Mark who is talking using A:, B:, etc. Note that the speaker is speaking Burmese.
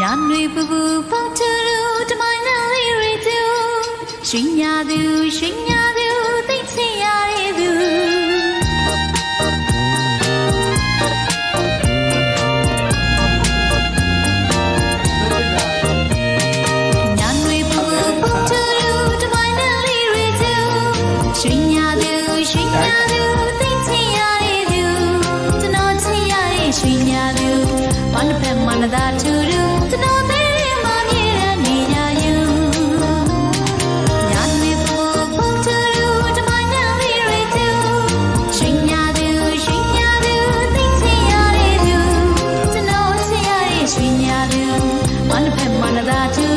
A: ညာတွေပူပူပေါတူတူတမိုင်းနာလေးရီသူရွှင်ညာသူရွှင်ညာသူသိချင်ရတဲ့သူညာတွေပူပူပေါတူတူတမိုင်းနာလေးရီသူရွှင်ညာသူရွှင်ညာသူသိချင်ရတဲ့သူကျွန်တော်ချင်ရတဲ့ရွှင်ညာသူဘာနှစ်ဖက်မှ သူကျွန်တော်ချ